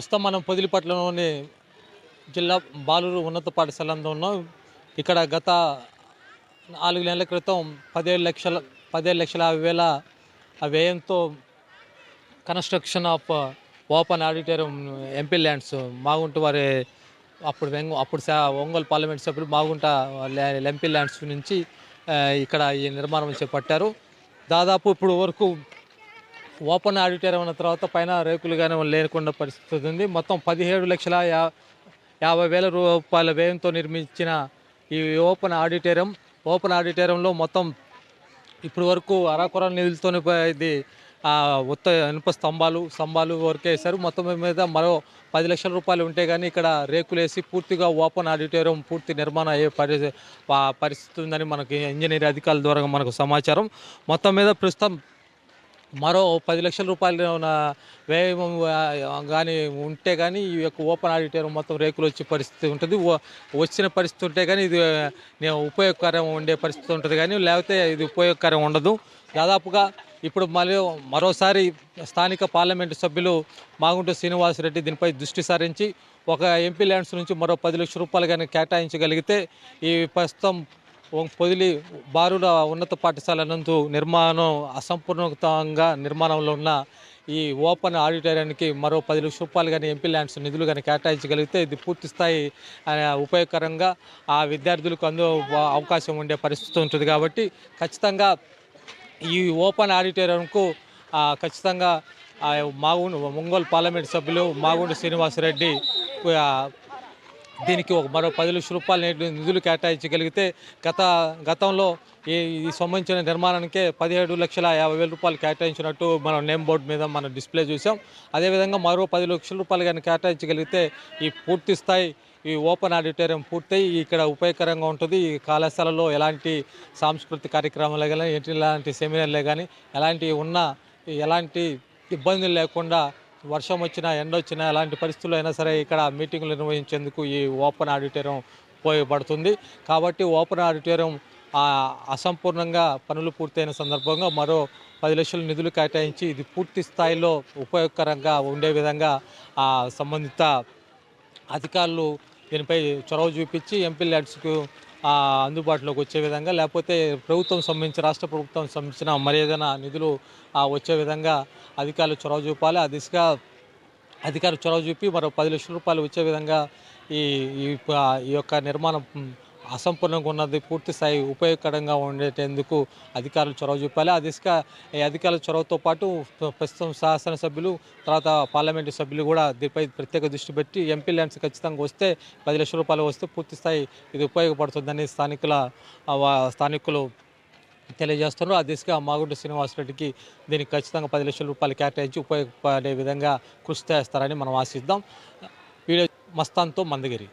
ప్రస్తుతం మనం పొదిలిపట్లలోని జిల్లా బాలూరు ఉన్నత పాఠశాలలో ఉన్నాం. ఇక్కడ గత నాలుగు నెలల క్రితం పదిహేడు లక్షల పదిహేడు లక్షల యాభై వేల ఆ వ్యయంతో construction of open auditorium MP lands Magunta వారి అప్పుడు వెంగ అప్పుడు ఒంగోలు పార్లమెంట్ సభ్యులు మాగుంట ఎంపీ ల్యాండ్స్ నుంచి ఇక్కడ ఈ నిర్మాణం చేపట్టారు. దాదాపు ఇప్పుడు వరకు ఓపెన్ ఆడిటోరియం ఉన్న తర్వాత పైన రేకులు కానీ లేకుండా పరిస్థితి ఉంది. మొత్తం పదిహేడు లక్షల యా యాభై వేల రూపాయల వ్యయంతో నిర్మించిన ఈ ఓపెన్ ఆడిటోరియం ఓపెన్ ఆడిటోరియంలో మొత్తం ఇప్పుడు వరకు అరాకొర నిధులతోని ఇది ఉత్త ఇనుప స్తంభాలు స్తంభాలు వరకు వేశారు మొత్తం మీద మరో పది లక్షల రూపాయలు ఉంటే కానీ ఇక్కడ రేకులు వేసి పూర్తిగా ఓపెన్ ఆడిటోరియం పూర్తి నిర్మాణం అయ్యే పరి పరిస్థితి ఉందని మనకి ఇంజనీర్ అధికారుల ద్వారా మనకు సమాచారం. మొత్తం మీద ప్రస్తుతం మరో పది లక్షల రూపాయలు ఉన్న వ్యయం కానీ ఉంటే కానీ ఈ యొక్క ఓపెన్ ఆడిటోరియం మొత్తం రేకులు వచ్చే పరిస్థితి ఉంటుంది. వ- వచ్చిన పరిస్థితి ఉంటే కానీ ఇది నేను ఉపయోగకరం ఉండే పరిస్థితి ఉంటుంది కానీ లేకపోతే ఇది ఉపయోగకరం ఉండదు. దాదాపుగా ఇప్పుడు మళ్ళీ మరోసారి స్థానిక పార్లమెంటు సభ్యులు మాగుంట శ్రీనివాసరెడ్డి దీనిపై దృష్టి సారించి ఒక ఎంపీ ల్యాండ్స్ నుంచి మరో పది లక్షల రూపాయలు కానీ కేటాయించగలిగితే ఈ ప్రస్తుతం పొదిలి బారుల ఉన్నత పాఠశాల నందు నిర్మాణం అసంపూర్ణంగా నిర్మాణంలో ఉన్న ఈ ఓపెన్ ఆడిటోరియానికి మరో పది లక్షల రూపాయలు కానీ ఎంపీ ల్యాండ్స్ నిధులు కానీ కేటాయించగలిగితే ఇది పూర్తి స్థాయి ఉపయోగకరంగా ఆ విద్యార్థులకు అందు అవకాశం ఉండే పరిస్థితి ఉంటుంది కాబట్టి ఖచ్చితంగా ఈ ఓపెన్ ఆడిటోరియంకు ఖచ్చితంగా మాగుండు ఒంగోలు పార్లమెంట్ సభ్యులు మాగుండు శ్రీనివాసరెడ్డి దీనికి ఒక మరో పది లక్షల రూపాయలు నిధులు- నిధులు కేటాయించగలిగితే గత గతంలో ఈ ఈ సంబంధించిన నిర్మాణానికే పదిహేడు లక్షల యాభై వేల రూపాయలు కేటాయించినట్టు మనం నేమ్ బోర్డు మీద మనం డిస్ప్లే చూసాం. అదేవిధంగా మరో పది లక్షల రూపాయలు కానీ కేటాయించగలిగితే ఈ పూర్తి స్థాయి ఈ ఓపెన్ ఆడిటోరియం పూర్తయి ఇక్కడ ఉపయోగకరంగా ఉంటుంది. ఈ కళాశాలలో ఎలాంటి సాంస్కృతిక కార్యక్రమాలు కానీ ఎలాంటి సెమినార్లే కానీ ఎలాంటి ఉన్నా ఎలాంటి ఇబ్బందులు లేకుండా వర్షం వచ్చినా ఎండ వచ్చినా ఎలాంటి పరిస్థితుల్లో అయినా సరే ఇక్కడ మీటింగులు నిర్వహించేందుకు ఈ ఓపెన్ ఆడిటోరియం ఉపయోగపడుతుంది. కాబట్టి ఓపెన్ ఆడిటోరియం అసంపూర్ణంగా పనులు పూర్తయిన సందర్భంగా మరో పది లక్షల నిధులు కేటాయించి ఇది పూర్తి స్థాయిలో ఉపయోగకరంగా ఉండే విధంగా సంబంధిత అధికారులు దీనిపై చొరవ చూపించి ఎంపీ ల్యాడ్స్కు అందుబాటులోకి వచ్చే విధంగా లేకపోతే ప్రభుత్వం సంబంధించి రాష్ట్ర ప్రభుత్వం సంబంధించిన మరి ఏదైనా నిధులు వచ్చే విధంగా అధికారులు చొరవ చూపాలి. ఆ దిశగా అధికారులు చొరవ చూపి మరో పది లక్షల రూపాయలు వచ్చే విధంగా ఈ ఈ ఈ యొక్క నిర్మాణం అసంపూర్ణంగా ఉన్నది పూర్తి స్థాయి ఉపయోగకరంగా ఉండేటందుకు అధికారులు చొరవ చూపాలి. ఆ దిశగా ఈ అధికారుల చొరవతో పాటు ప్రస్తుతం శాసనసభ్యులు తర్వాత పార్లమెంటు సభ్యులు కూడా దీనిపై ప్రత్యేక దృష్టి పెట్టి ఎంపీ ల్యాండ్స్ ఖచ్చితంగా వస్తే పది లక్షల రూపాయలు వస్తే పూర్తి స్థాయి ఇది ఉపయోగపడుతుందని స్థానికుల వా- స్థానికులు తెలియజేస్తున్నారు. ఆ దిశగా మాగుంట శ్రీనివాసరెడ్డికి దీనికి ఖచ్చితంగా పది లక్షల రూపాయలు కేటాయించి ఉపయోగపడే విధంగా కృషి చేస్తారని మనం ఆశిద్దాం. వీడియో మస్తాన్తో మందగిరి.